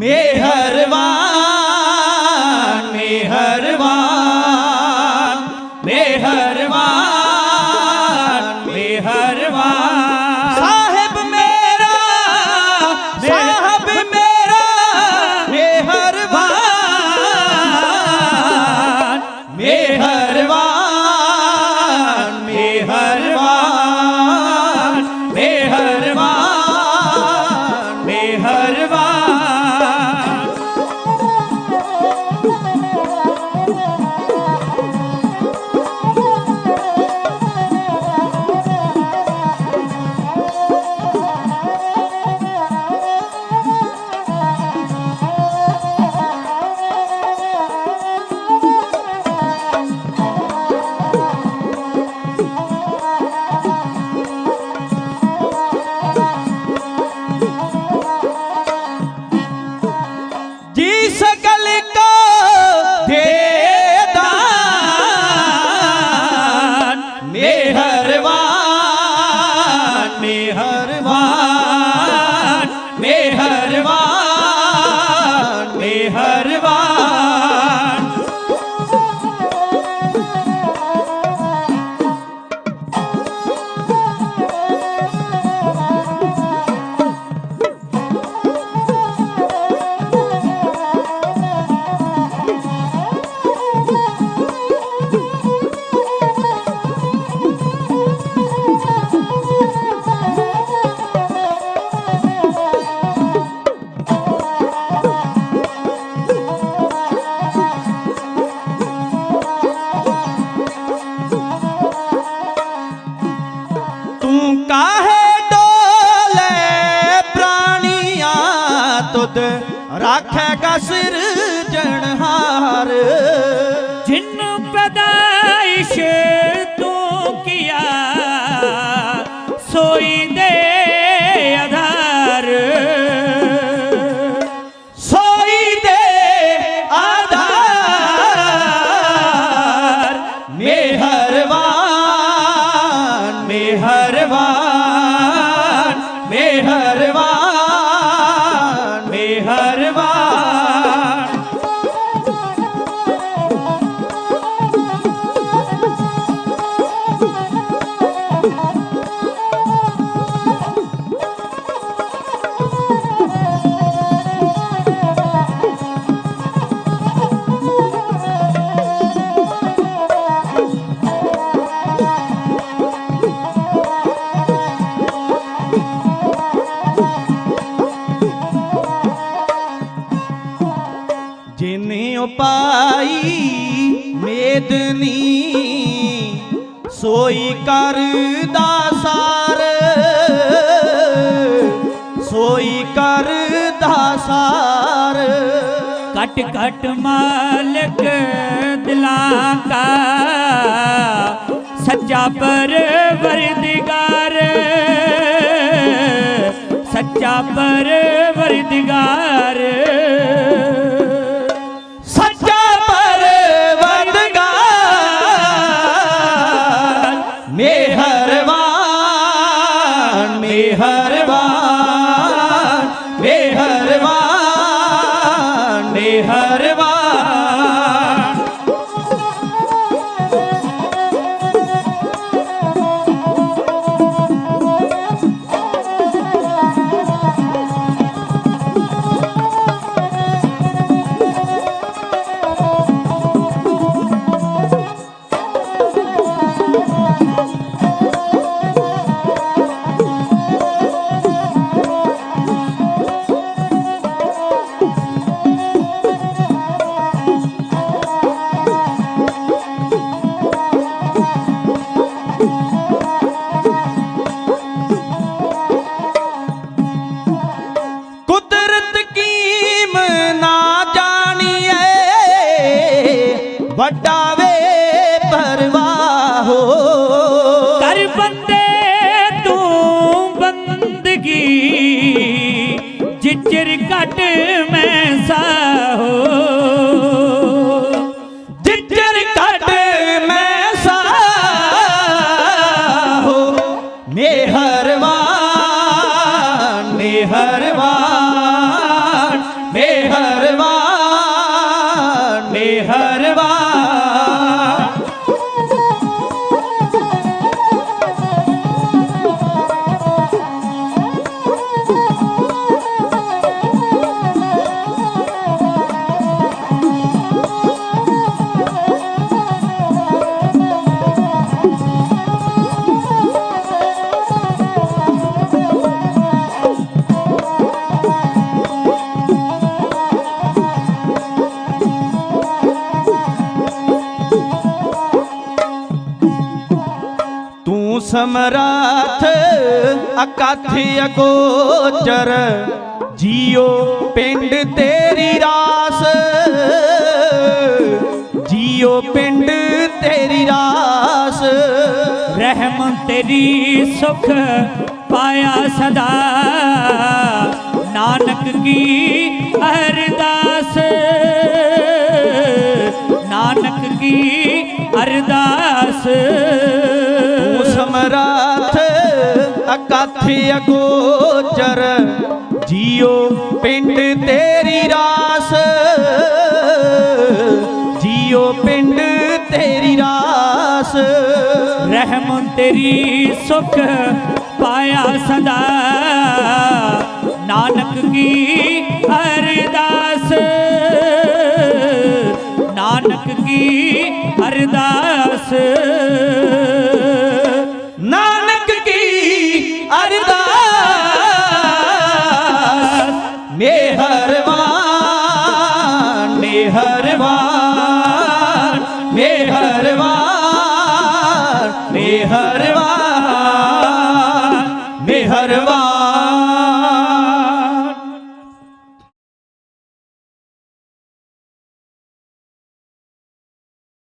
મેહરવા ਖੁਦ ਰੱਖੇਗਾ ਸਿਰ ਜਣਹਾਰ। ਜਿਨ ਪਦਾ ਸੋਈ ਕਰਦਾ ਸਾਰ, ਸੋਈ ਕਰਦਾ ਸਾਰ। ਘਟ ਘਟ ਮਾਲਕ ਦਿਲਾਂ ਕਾ ਸੱਚਾ ਪਰਵਰਦਿਗਾਰ ਸੱਚਾ ਪਰਵਰਦਿਗਾਰ। हर ਸਮਰਾਥ ਅਕਥ ਅਗੋਚਰ ਜੀਓ ਪਿੰਡ ਤੇਰੀ ਰਾਸ। ਜੀਓ ਪਿੰਡ ਤੇਰੀ ਰਾਸ। ਰਹਿਮ ਤੇਰੀ ਸੁਖ ਪਾਇਆ ਸਦਾ। ਨਾਨਕ ਕੀ ਅਰਦਾਸ। ਨਾਨਕ ਕੀ ਅਰਦਾਸ। ਅਕਥ ਅਗੋਚਰ। ਜੀਓ ਪਿੰਡ ਤੇਰੀ ਰਾਸ। ਜੀਓ ਪਿੰਡ ਤੇਰੀ ਰਾਸ। ਰਹਿਮ ਤੇਰੀ ਸੁਖ ਪਾਇਆ ਸਦਾ। ਨਾਨਕ ਕੀ Yeah.